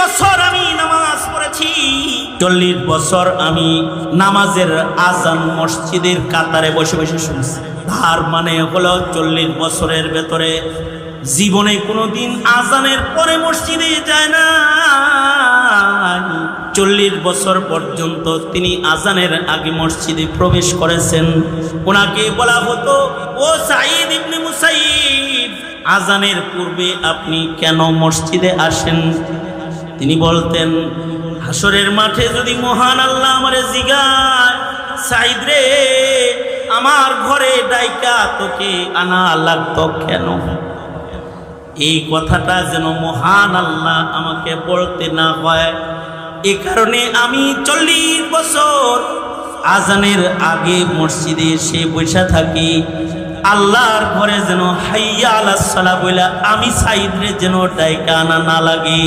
বছর আমি নামাজ পড়েছি। চল্লিশ বছর আমি নামাজের আজান মসজিদের কাতারে বসে বসে শুনছি। তার মানে হলো চল্লিশ বছরের ভেতরে জীবনে কোনোদিন আজানের পরে মসজিদে যায় না চল্লিশ বছর পর্যন্ত তিনি আজানের আগে মসজিদে প্রবেশ করেছেন। ওনাকে বলা হতো, ও সাইদ ইবনে মুসাইব, আজানের পূর্বে আপনি কেন মসজিদে আসেন? তিনি বলতেন হাসরের মাঠে যদি মহান আল্লাহ আমারে জিগায় সাইদ রে, আমার ঘরে ডাইকা তোকে আনা লাগতো কেন? এই কথাটা যেন মহান আল্লাহ আমাকে বলতে না হয়। এ কারণে আমি চল্লিশ বছর আজানের আগে মসজিদে এসে বসে থাকি। আল্লাহর ঘরে যেন হাইয়া আলাহ সালা বইলা আমি সাইদরে যেন ডাইকা না লাগে।